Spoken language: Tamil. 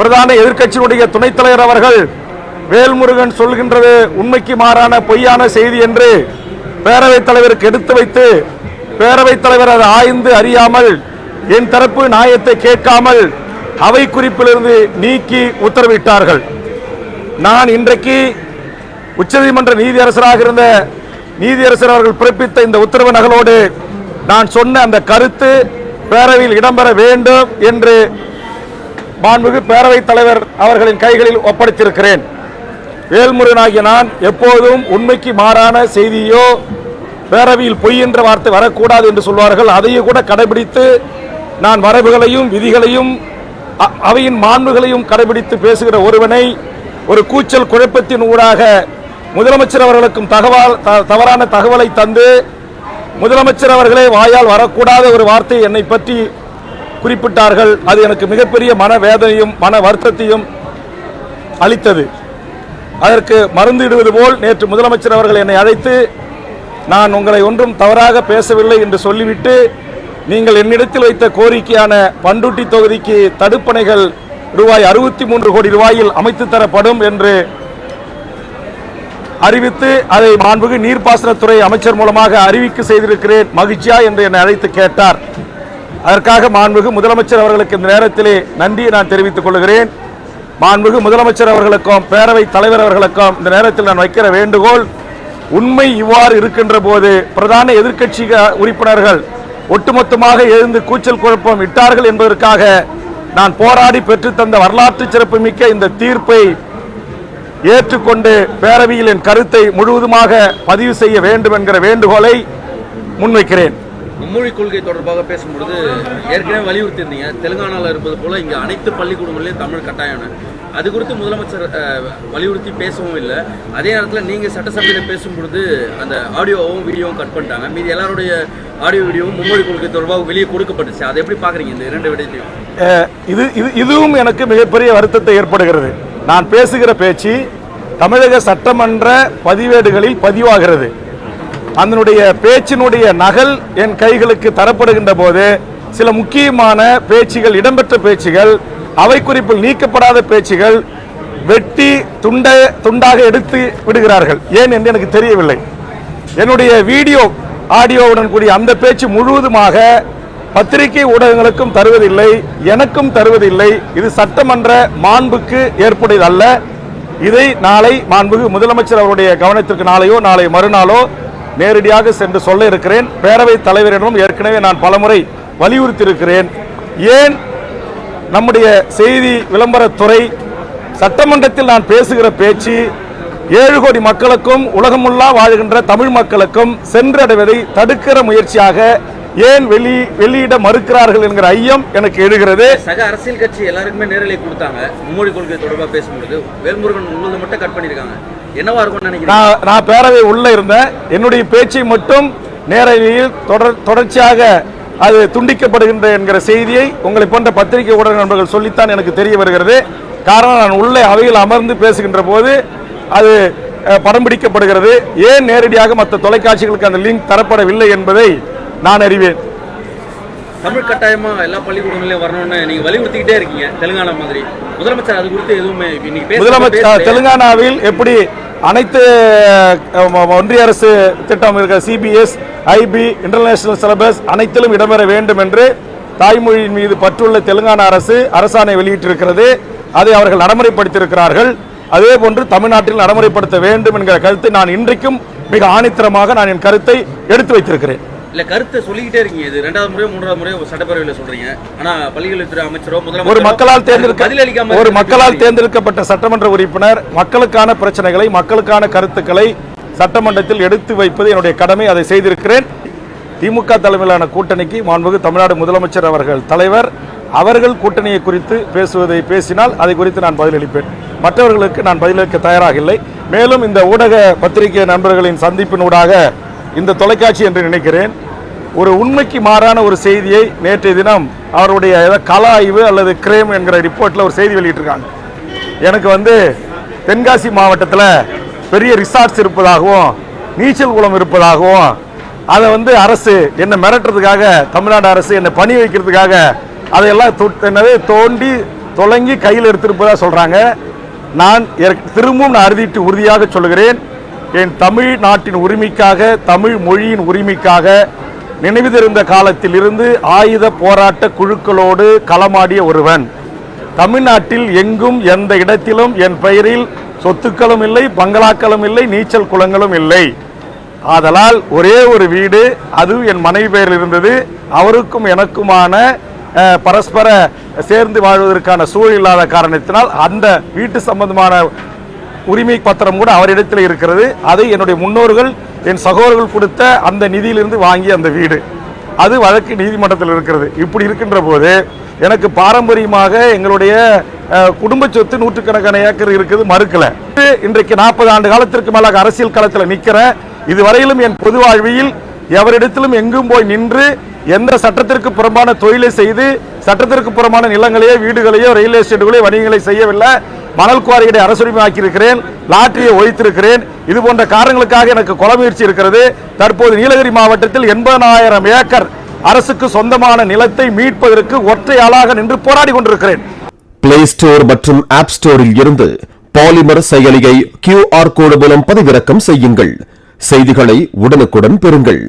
பிரதான எதிர்க்கட்சியினுடைய துணைத் தலைவர் அவர்கள் வேல்முருகன் சொல்கின்றது உண்மைக்கு மாறான பொய்யான செய்தி என்று பேரவைத் தலைவருக்கு எடுத்து வைத்து பேரவைத் தலைவர் அதை ஆய்ந்து அறியாமல் என் தரப்பு நியாயத்தை கேட்காமல் அவை குறிப்பிலிருந்து நீக்கி உத்தரவிட்டார்கள். நான் இன்றைக்கு உச்சநீதிமன்ற நீதியரசராக இருந்த நீதியரசர் அவர்கள் பிறப்பித்த இந்த உத்தரவு நகலோடு நான் சொன்ன அந்த கருத்து பேரவையில் இடம்பெற வேண்டும் என்று மாண்புமிகு பேரவைத் தலைவர் அவர்களின் கைகளில் ஒப்படைத்திருக்கிறேன். வேல்முருகனாகிய நான் எப்போதும் உண்மைக்கு மாறான செய்தியோ பேரவையில் பொய் என்ற வார்த்தை வரக்கூடாது என்று சொல்வார்கள். அதையும் கூட கடைபிடித்து நான் வரவுகளையும் விதிகளையும் அவையின் மாண்புகளையும் கடைபிடித்து பேசுகிற ஒருவனை ஒரு கூச்சல் குழப்பத்தின் ஊடாக முதலமைச்சர் அவர்களுக்கும் தகவல் த- தவறான தகவலை தந்து முதலமைச்சர் அவர்களே வாயால் வரக்கூடாத ஒரு வார்த்தை என்னை பற்றி குறிப்பிட்டார்கள். அது எனக்கு மிகப்பெரிய மன வேதனையும் மன வருத்தத்தையும் அளித்தது. அதற்கு மருந்து இடுவது போல் நேற்று முதலமைச்சர் அவர்கள் என்னை அழைத்து நான் உங்களை ஒன்றும் தவறாக பேசவில்லை என்று சொல்லிவிட்டு நீங்கள் என்னிடத்தில் வைத்த கோரிக்கையான பண்டுட்டி தொகுதிக்கு தடுப்பணைகள் ரூபாய் அறுபத்தி மூன்று கோடி ரூபாயில் அமைத்து தரப்படும் என்று அறிவித்து அதை மாண்புகு நீர்ப்பாசனத்துறை அமைச்சர் மூலமாக அறிவிக்க செய்திருக்கிறேன். மகிழ்ச்சியா? என்று என்னை அழைத்து கேட்டார். அதற்காக மாண்புகு முதலமைச்சர் அவர்களுக்கு இந்த நேரத்திலே நன்றியை நான் தெரிவித்துக் கொள்கிறேன். மாண்புகு முதலமைச்சர் அவர்களுக்கும் பேரவைத் தலைவர் அவர்களுக்கும் இந்த நேரத்தில் நான் வைக்கிற வேண்டுகோள் உண்மை இவ்வாறு இருக்கின்ற போது பிரதான எதிர்க்கட்சி உறுப்பினர்கள் ஒட்டுமொத்தமாக எழுந்து கூச்சல் குழப்பம் இட்டார்கள் என்பதற்காக நான் போராடி பெற்றுத்தந்த வரலாற்று சிறப்புமிக்க இந்த தீர்ப்பை ஏற்றுக்கொண்டு பேரவையில் என் கருத்தை முழுவதுமாக பதிவு செய்ய வேண்டும் என்கிற வேண்டுகோளை முன்வைக்கிறேன். மும்மொழி கொள்கை தொடர்பாக பேசும்பொழுது ஏற்கனவே வலியுறுத்தியிருந்தீங்க. தெலுங்கானாவில் இருப்பது போல இங்கே அனைத்து பள்ளிக்கூடங்களையும் தமிழ் கட்டாயம் அது குறித்து முதலமைச்சர் வலியுறுத்தி பேசவும் இல்லை. அதே நேரத்தில் நீங்கள் சட்டசபையில் பேசும்பொழுது அந்த ஆடியோவும் வீடியோவும் கட் பண்ணிட்டாங்க. மீதி எல்லாருடைய ஆடியோ வீடியோவும் மும்மொழி கொள்கை தொடர்பாக வெளியே கொடுக்கப்பட்டுச்சு. அதை எப்படி பார்க்குறீங்க இந்த இரண்டு விடயத்தையும்? இது இது இதுவும் எனக்கு மிகப்பெரிய வருத்தத்தை ஏற்படுகிறது. நான் பேசுகிற பேச்சு தமிழக சட்டமன்ற பதிவேடுகளில் பதிவாகிறது. அதனுடைய பேச்சினுடைய நகல் என் கைகளுக்கு தரப்படுகின்ற போது சில முக்கியமான பேச்சுகள் இடம்பெற்ற பேச்சுகள் அவை குறிப்பில் நீக்கப்படாத பேச்சுகள் வெட்டி துண்ட துண்டாக எடுத்து விடுகிறார்கள். ஏன் என்று எனக்கு தெரியவில்லை. என்னுடைய வீடியோ ஆடியோவுடன் கூடிய அந்த பேச்சு முழுவதுமாக பத்திரிகை ஊடகங்களுக்கும் தருவதில்லை எனக்கும் தருவதில்லை. இது சட்டமன்ற மாண்புக்கு ஏற்புடையது அல்ல இதை நாளை மாண்புகு முதலமைச்சர் அவருடைய கவனத்திற்கு நாளையோ நாளை மறுநாளோ நேரடியாக சென்று சொல்ல இருக்கிறேன். பேரவைத் தலைவரிடமும் ஏற்கனவே நான் பலமுறை வலியுறுத்தியிருக்கிறேன். ஏன்? நம்முடைய செய்தி விளம்பரத்துறை சட்டமன்றத்தில் நான் பேசுகிற பேச்சு ஏழு கோடி மக்களுக்கும் உலகமுள்ளா வாழ்கின்ற தமிழ் மக்களுக்கும் சென்றடைவதை தடுக்கிற முயற்சியாக ஏன் வெளி வெளியிட மறுக்கிறார்கள் என்கிற ஐயம் எனக்கு எழுகிறது. சக அரசியல் கட்சி எல்லாருக்குமே நேரலை கொடுத்தாங்க. மும்மொழி கொள்கை தொடர்பாக பேசும்பொழுது வேல்முருகன் உள்ளது மட்டும் கட் பண்ணியிருக்காங்க. என்னவா இருக்கும் நினைக்கிறேன் நான் நான் பேரவை உள்ள இருந்தேன். என்னுடைய பேச்சை மட்டும் நேரடியில் தொடர் தொடர்ச்சியாக அது துண்டிக்கப்படுகின்ற என்கிற செய்தியை உங்களை போன்ற பத்திரிகை ஊடக நண்பர்கள் சொல்லித்தான் எனக்கு தெரிய வருகிறது. காரணம் நான் உள்ளே அவையில் அமர்ந்து பேசுகின்ற போது அது படம் பிடிக்கப்படுகிறது. ஏன் நேரடியாக மற்ற தொலைக்காட்சிகளுக்கு அந்த லிங்க் தரப்படவில்லை என்பதை நான் அறிவேன். தமிழ் கட்டாயமா எல்லா பள்ளிக்கூடங்களையும் வரணும்னு நீங்க வலியுறுத்திக்கிட்டே இருக்கீங்க தெலுங்கானா மாதிரி. முதலமைச்சர் அது குறித்து எதுவுமே இன்னைக்கு முதலமைச்சர். தெலுங்கானாவில் எப்படி அனைத்து ஒன்றிய அரசு திட்டம் இருக்கிற சிபிஎஸ் ஐபி இன்டர்நேஷனல் சிலபஸ் அனைத்திலும் இடம்பெற வேண்டும் என்று தாய்மொழியின் மீது பற்றுள்ள தெலுங்கானா அரசு அரசாணை வெளியிட்டிருக்கிறது. அதை அவர்கள் நடைமுறைப்படுத்தியிருக்கிறார்கள். அதே போன்று தமிழ்நாட்டில் நடைமுறைப்படுத்த வேண்டும் என்கிற கருத்தை நான் இன்றைக்கும் மிக ஆணித்தரமாக நான் என் கருத்தை எடுத்து வைத்திருக்கிறேன். இல்ல கருத்தை சொல்லிக்கிட்டே இருக்கீங்க. இது ரெண்டாவது முறையோ மூன்றாவது முறையோ சட்டப்பேரவையில சொல்றீங்க. ஆனா பள்ளிக்கல்வித்துறை அமைச்சரோ ஒரு முதலமைச்சரோ மக்களால் தேர்ந்தெடுக்க பதிலளிக்காம ஒரு மக்களால்? தேர்ந்தெடுக்கப்பட்ட சட்டமன்ற உறுப்பினர் மக்களுக்கான பிரச்சனைகளை மக்களுக்கான கருத்துக்களை சட்டமன்றத்தில் எடுத்து வைப்பது என்னுடைய கடமை. அதை செய்திருக்கிறேன். திமுக தலைமையிலான கூட்டணிக்கு மாண்புமிகு தமிழ்நாடு முதலமைச்சர் அவர்கள் தலைவர். அவர்கள் கூட்டணியை குறித்து பேசுவதை பேசினால் அதை குறித்து நான் பதிலளிப்பேன். மற்றவர்களுக்கு நான் பதிலளிக்க தயாராக இல்லை. மேலும் இந்த ஊடக பத்திரிகை நண்பர்களின் சந்திப்பினூடாக இந்த தொலைக்காட்சி என்று நினைக்கிறேன். ஒரு உண்மைக்கு மாறான ஒரு செய்தியை நேற்றைய தினம் அவருடைய கல ஆய்வு அல்லது கிரேம் என்கிற ரிப்போர்ட்டில் ஒரு செய்தி வெளியிட்டிருக்காங்க. எனக்கு வந்து தென்காசி மாவட்டத்தில் பெரிய ரிசார்ட்ஸ் இருப்பதாகவும் நீச்சல் குளம் இருப்பதாகவும் அதை வந்து அரசு என்னை மிரட்டுறதுக்காக தமிழ்நாடு அரசு என்னை பணி வைக்கிறதுக்காக அதையெல்லாம் என்னவே தோண்டி தொடங்கி கையில் எடுத்திருப்பதாக சொல்கிறாங்க நான் திரும்பவும் நான் அறுதிட்டு உறுதியாக சொல்லுகிறேன். என் தமிழ் நாட்டின் உரிமைக்காக தமிழ் மொழியின் உரிமைக்காக நினைவுதிருந்த காலத்தில் இருந்து ஆயுத போராட்ட குழுக்களோடு களமாடிய ஒருவன். தமிழ்நாட்டில் எங்கும் எந்த இடத்திலும் என் பெயரில் சொத்துக்களும் இல்லை பங்களாக்களும் இல்லை நீச்சல் குளங்களும் இல்லை. ஆதலால் ஒரே ஒரு வீடு அது என் மனைவி பெயரில் இருந்தது. அவருக்கும் எனக்குமான பரஸ்பர சேர்ந்து வாழ்வதற்கான சூழல் இல்லாத காரணத்தினால் அந்த வீட்டு சம்பந்தமான உரிமை பத்திரம் கூட அவரிடத்தில் இருக்கிறது. அதை என்னுடைய முன்னோர்கள் என் சகோதரர்கள் கொடுத்த அந்த நிதியிலிருந்து வாங்கிய அந்த வீடு. அது வழக்கு நீதிமன்றத்தில் இருக்கிறது. இப்படி இருக்கின்ற போது எனக்கு பாரம்பரியமாக எங்களுடைய குடும்ப சொத்து நூற்றுக்கணக்கான ஏக்கர் இருக்குது மறுக்கல. இன்றைக்கு நாற்பது ஆண்டு காலத்திற்கு மேலாக அரசியல் களத்தில் நிற்கிறேன் இதுவரையிலும் என் பொது வாழ்வில் எவரிடத்திலும் எங்கும் போய் நின்று எந்த சட்டத்திற்கு புறம்பான தொழிலை செய்து சட்டத்திற்கு புறம்பான நிலங்களையோ வீடுகளையோ ரயில் எஸ்டேட்டுகளையோ வணிகங்களை செய்யவில்லை. மணல் குவாரிகளை அரசுரிமை ஆக்கியிருக்கிறேன் லாட்டரியை ஒழித்திருக்கிறேன். இது போன்ற காரணங்களுக்காக எனக்கு கொலை முயற்சி இருக்கிறது. தற்போது நீலகிரி மாவட்டத்தில் எண்பதாயிரம் ஏக்கர் அரசுக்கு சொந்தமான நிலத்தை மீட்பதற்கு ஒற்றை ஆளாக நின்று போராடி கொண்டிருக்கிறேன். பிளே ஸ்டோர் மற்றும் ஆப் ஸ்டோரில் இருந்து பாலிமர் செயலியை கியூஆர் கோடு மூலம் பதிவிறக்கம் செய்யுங்கள். செய்திகளை உடனுக்குடன் பெறுங்கள்.